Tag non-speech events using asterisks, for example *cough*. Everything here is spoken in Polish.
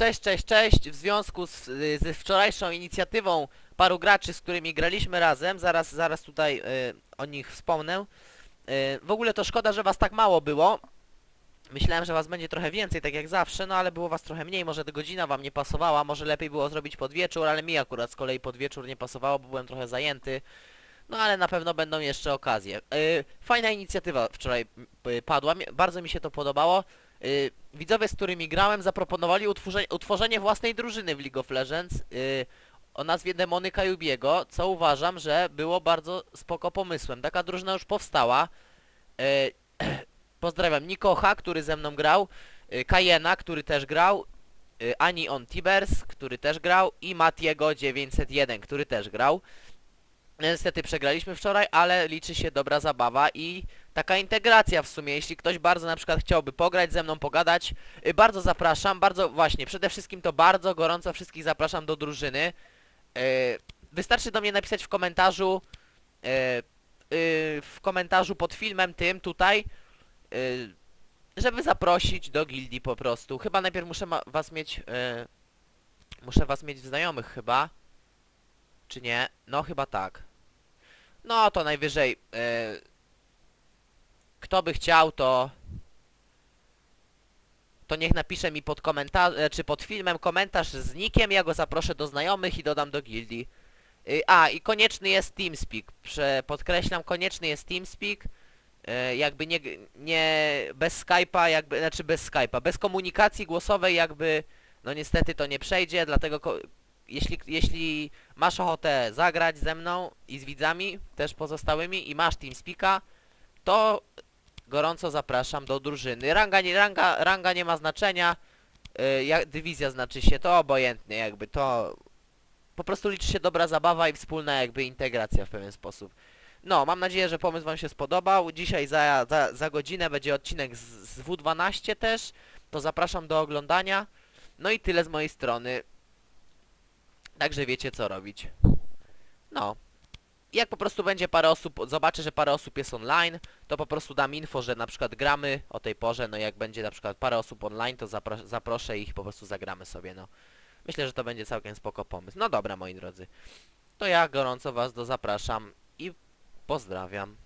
Cześć, cześć, cześć. W związku z, ze wczorajszą inicjatywą paru graczy, z którymi graliśmy razem, zaraz, zaraz tutaj y, o nich wspomnę. Y, w ogóle to szkoda, że was tak mało było. Myślałem, że was będzie trochę więcej, tak jak zawsze, no ale było was trochę mniej, może ta godzina wam nie pasowała, może lepiej było zrobić pod wieczór, ale mi akurat z kolei pod wieczór nie pasowało, bo byłem trochę zajęty. No ale na pewno będą jeszcze okazje. Y, fajna inicjatywa wczoraj padła, bardzo mi się to podobało. Y, widzowie, z którymi grałem, zaproponowali utworzenie, własnej drużyny w League of Legends y, o nazwie Demony Kajubiego, co uważam, że było bardzo spoko pomysłem. Taka drużyna już powstała. Y, *clears throat* pozdrawiam Nikocha, który ze mną grał, Kajena, który też grał, Ani on Tibers, który też grał i Matiego 901, który też grał. Niestety przegraliśmy wczoraj, ale liczy się dobra zabawa i taka integracja w sumie. Jeśli ktoś bardzo na przykład chciałby pograć ze mną, pogadać, y, bardzo zapraszam, bardzo właśnie, przede wszystkim to bardzo gorąco wszystkich zapraszam do drużyny. Y, Wystarczy do mnie napisać w komentarzu, y, w komentarzu pod filmem tym tutaj, żeby zaprosić do gildii po prostu. Chyba najpierw muszę was mieć, muszę was mieć w znajomych chyba. Czy nie? No chyba tak. No to najwyżej y, kto by chciał to to niech napisze mi pod komentarz, czy pod filmem komentarz z nikiem, ja go zaproszę do znajomych i dodam do gildii. Y, a, i konieczny jest TeamSpeak. Prze, podkreślam, konieczny jest TeamSpeak. Y, jakby nie, nie bez Skype'a, jakby, znaczy bez Skype'a, bez komunikacji głosowej jakby, no niestety to nie przejdzie, dlatego jeśli, jeśli masz ochotę zagrać ze mną i z widzami, też pozostałymi i masz TeamSpeaka, to gorąco zapraszam do drużyny. Ranga nie, ranga, ranga nie ma znaczenia, yy, jak, dywizja znaczy się, to obojętnie jakby, to po prostu liczy się dobra zabawa i wspólna jakby integracja w pewien sposób. No, mam nadzieję, że pomysł wam się spodobał. Dzisiaj za, za, za godzinę będzie odcinek z, z W12 też, to zapraszam do oglądania. No i tyle z mojej strony. Także wiecie co robić. No. Jak po prostu będzie parę osób, zobaczę, że parę osób jest online, to po prostu dam info, że na przykład gramy o tej porze, no jak będzie na przykład parę osób online, to zapro zaproszę ich, po prostu zagramy sobie, no. Myślę, że to będzie całkiem spoko pomysł. No dobra, moi drodzy. To ja gorąco was do zapraszam i pozdrawiam.